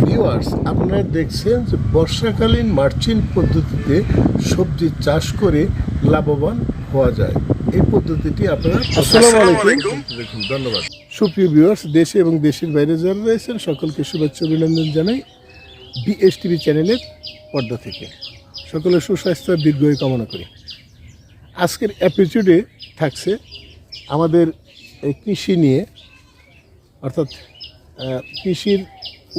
Viewers আপনারা দেখছেন যে বর্ষাকালীন মার্চিন পদ্ধতিতে সবজি চাষ করে লাভবান হওয়া যায়। এই পদ্ধতিটি আপনারা আসসালামু আলাইকুম। দেখুন ধন্যবাদ। সুপ্রিয় ভিউয়ার্স দেশে এবং দেশের বাইরে যারা রয়েছেন সকলকে শুভেচ্ছা অভিনন্দন জানাই বিএসটিভি চ্যানেলের পর্দা থেকে। সকলের সুস্বাস্থ্য দীর্ঘই কামনা করি। আজকের এপিসোডে থাকছে আমাদের এই কৃষি নিয়ে অর্থাৎ কৃষির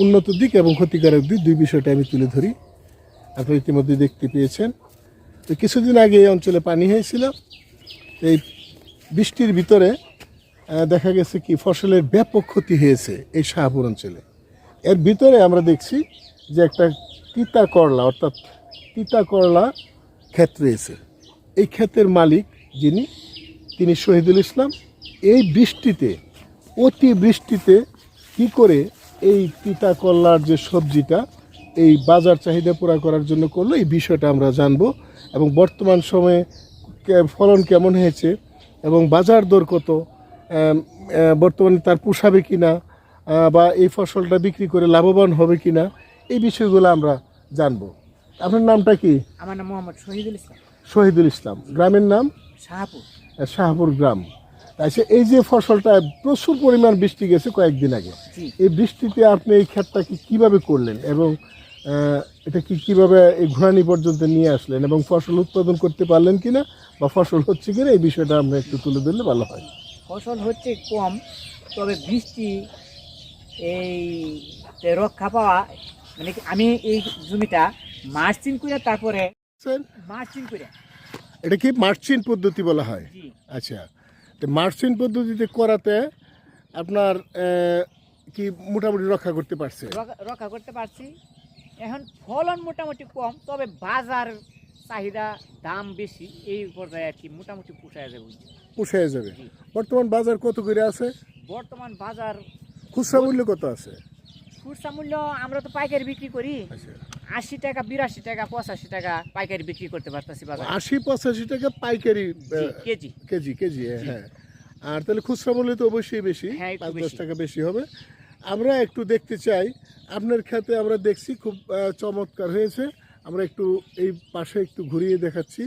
উন্নত দিক এবং ক্ষতিকারক দিক দুই বিষয়টা আমি তুলে ধরি। আপনারা ইতিমধ্যে দেখতে পেয়েছেন। তো কিছুদিন আগে এই অঞ্চলে পানি হয়েছিল। এই বৃষ্টির ভিতরে দেখা গেছে কি, ফসলের ব্যাপক ক্ষতি হয়েছে এই শাহপুর অঞ্চলে। এর ভিতরে আমরা দেখছি যে একটা তিতা করলা, অর্থাৎ তিতা করলা ক্ষেত রয়েছে। এই ক্ষেতের মালিক যিনি, তিনি শহীদুল ইসলাম। এই বৃষ্টিতে, অতি বৃষ্টিতে কি করে এই তিতা করলার যে সবজিটা এই বাজার চাহিদা পুরা করার জন্য করল এই বিষয়টা আমরা জানব। এবং বর্তমান সময়ে ফলন কেমন হয়েছে এবং বাজার দর কত? বর্তমানে তার পোষাবে কি না বা এই ফসলটা বিক্রি করে লাভবান হবে কিনা? এই বিষয়গুলো আমরা জানব। আপনার নামটা কি? আমার নাম মোহাম্মদ শহীদুল ইসলাম। শহীদুল ইসলাম। গ্রামের নাম? শাহপুর। শাহপুর গ্রাম। আচ্ছা এই যে ফসলটা প্রচুর পরিমাণ বৃষ্টি গেছে কয়েকদিন আগে। এই বৃষ্টিতে আপনি এই ক্ষেতটাকে কীভাবে করলেন এবং এটা কি কীভাবে এই ঘোরানি পর্যন্ত নিয়ে আসলেন এবং ফসল উৎপাদন করতে পারলেন কিনা বা ফসল হচ্ছে কিনা এই বিষয়টা আমরা একটু তুলে ধরলে ভালো হয়। ফসল হচ্ছে কম তবে বৃষ্টি এই রক্ষা পাওয়া মানে আমি এই জমিটা মার্চিং করে তারপরে মার্চিং করে এটা কি মার্চিন পদ্ধতি বলা হয়? আচ্ছা। তো মার্চিন পদ্ধতিতে করাতে আপনার কি মোটামুটি রক্ষা করতে পারছে? রক্ষা- করতে পারছি। এখন ফলন মোটামুটি কম তবে বাজার চাহিদা দাম বেশি এই পর্যায়ে আর কি মোটামুটি পোষায় যাবে। পুষায় যাবে। বর্তমান বাজার কত করে আছে? বর্তমান বাজার খুচরা মূল্য কত আছে? খুচরা মূল্য আমরা তো পাইকারি বিক্রি করি। আচ্ছা। আশি টাকা বিরাশি টাকা পঁচাশি টাকা পাইকারি বিক্রি করতে পারতেছি বাজারে। আশি পঁচাশি টাকা পাইকারি কেজি। কেজি কেজি হ্যাঁ আর তাহলে খুচরা মূল্য তো অবশ্যই বেশি হ্যাঁ, পাঁচ দশ টাকা বেশি হবে। আমরা একটু দেখতে চাই আপনার খেতে আমরা দেখছি খুব চমৎকার হয়েছে। আমরা একটু এই পাশে একটু ঘুরিয়ে দেখাচ্ছি।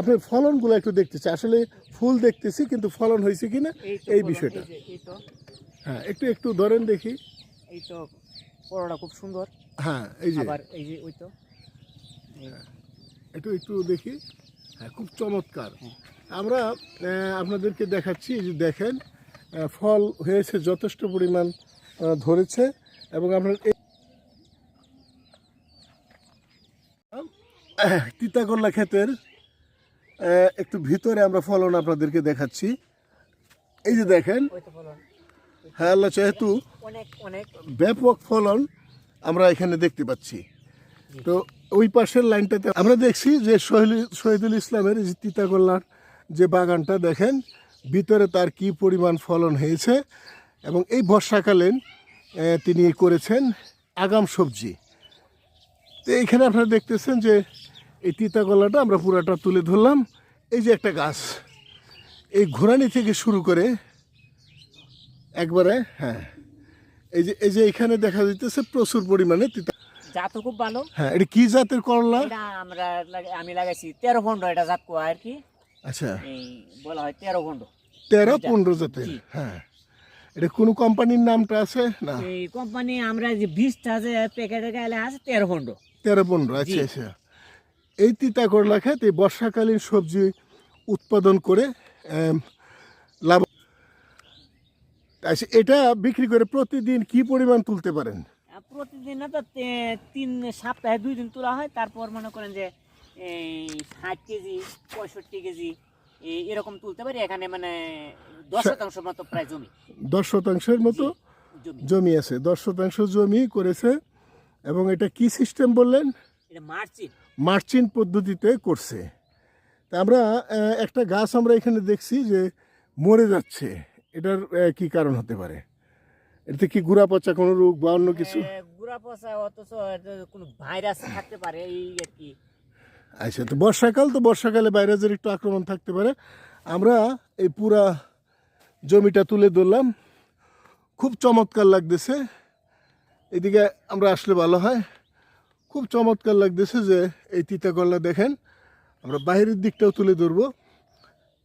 আপনার ফলনগুলো একটু দেখতে চাই। আসলে ফুল দেখতেছি কিন্তু ফলন হয়েছে কিনা? এই বিষয়টা। হ্যাঁ একটু একটু ধরেন দেখি। এই তো পরোটা খুব সুন্দর। হ্যাঁ এই যে। আবার এই যে ওই তো। একটু একটু দেখি। হ্যাঁ খুব চমৎকার। আমরা আপনাদেরকে দেখাচ্ছি এই যে দেখেন ফল হয়েছে যথেষ্ট পরিমাণ ধরেছে এবং আপনার এই তিতাকল্লা ক্ষেতের একটু ভিতরে আমরা ফলন আপনাদেরকে দেখাচ্ছি। এই যে দেখেন হ্যাঁ আল্লাহ যেহেতু ব্যাপক ফলন আমরা এখানে দেখতে পাচ্ছি। তো ওই পাশের লাইনটাতে আমরা দেখছি যে শহীদ, শহীদুল ইসলামের যে তিতাগোল্লার যে বাগানটা, দেখেন, ভিতরে তার কি পরিমাণ ফলন হয়েছে এবং এই বর্ষাকালীন তিনি করেছেন আগাম সবজি। তো এইখানে আপনারা দেখতেছেন যে এই তিতাগোল্লাটা আমরা পুরাটা তুলে ধরলাম। এই যে একটা গাছ, এই ঘোরানি থেকে শুরু করে একবারে হ্যাঁ। এই যে এই যে এখানে দেখা যাইতেছে প্রচুর পরিমাণে তিতা জাত খুব ভালো। হ্যাঁ এটা কি জাতের করলা? এটা আমরা লাগা- আমি লাগাইছি তেরো ভন্ড এটা জাত কোয়া আর কি। আচ্ছা। এই বলা হয় তেরো ভন্ড তেরো পনেরো জাতের জি। হ্যাঁ। এটা কোনো কোম্পানির নামটা আছে? না। এই কোম্পানি আমরা যে বীজটা যে প্যাকেটে গেলে আছে তেরো ভন্ড তেরো পনেরো আচ্ছা আচ্ছা। এই তিতা করলা খেত এই বর্ষাকালীন সবজি উৎপাদন করে আচ্ছা এটা বিক্রি করে প্রতিদিন কি পরিমাণ তুলতে পারেন? প্রতিদিন না তো তিন সপ্তাহে দুই দিন তোলা হয় তারপর মনে করেন যে এই ষাট কেজি পঁয়ষট্টি কেজি এই এরকম তুলতে পারি এখানে মানে দশ শতাংশ মতো প্রায় জমি। দশ শতাংশের মতো জমি। জমি আছে। দশ শতাংশ জমি করেছে এবং এটা কি সিস্টেম বললেন? এটা মার্চিন। মার্চিন পদ্ধতিতে করছে। তা আমরা একটা গাছ আমরা এখানে দেখছি যে মরে যাচ্ছে। এটার কি কারণ হতে পারে? এতে কি গুড়া পচা কোনো রোগ বা অন্য কিছু? গুড়া পচা অথচ কোনো ভাইরাস থাকতে পারে এই আর কি। আচ্ছা তো বর্ষাকাল তো বর্ষাকালে ভাইরাসের একটু আক্রমণ থাকতে পারে। আমরা এই পুরা জমিটা তুলে ধরলাম। খুব চমৎকার লাগতেছে। এদিকে আমরা আসলে ভালো হয়। খুব চমৎকার লাগতেছে যে এই তিতাকল্লা দেখেন। আমরা বাইরের দিকটাও তুলে ধরবো।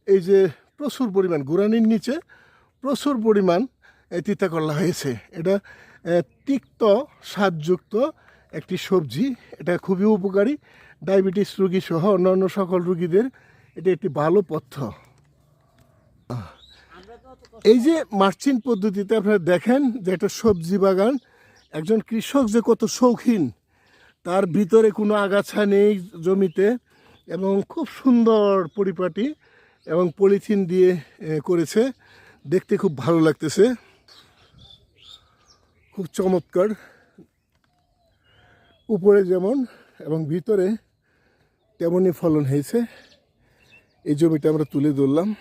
এই যে প্রচুর পরিমাণ গুরানির নিচে প্রচুর পরিমাণ তিতা করলা হয়েছে। এটা তিক্ত স্বাদযুক্ত একটি সবজি। এটা খুবই উপকারী। ডায়াবেটিস রোগী সহ অন্যান্য সকল রোগীদের এটা একটি ভালো পথ্য। এই যে মার্চিন পদ্ধতিতে আপনারা দেখেন যে একটা সবজি বাগান, একজন কৃষক যে কত শৌখিন, তার ভিতরে কোনো আগাছা নেই জমিতে এবং খুব সুন্দর পরিপাটি এবং পলিথিন দিয়ে করেছে। দেখতে খুব ভালো লাগতেছে। খুব চমৎকার। উপরে যেমন এবং ভিতরে তেমনই ফলন হয়েছে। এই জমিটা আমরা তুলে ধরলাম।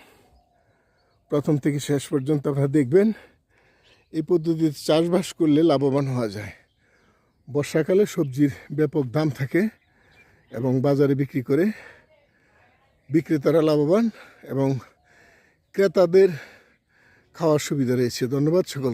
প্রথম থেকে শেষ পর্যন্ত আপনারা দেখবেন। এই পদ্ধতিতে চাষবাস করলে লাভবান হওয়া যায়। বর্ষাকালে সবজির ব্যাপক দাম থাকে এবং বাজারে বিক্রি করে বিক্রেতারা লাভবান এবং ক্রেতাদের খাওয়ার সুবিধা রয়েছে। ধন্যবাদ সকলকে।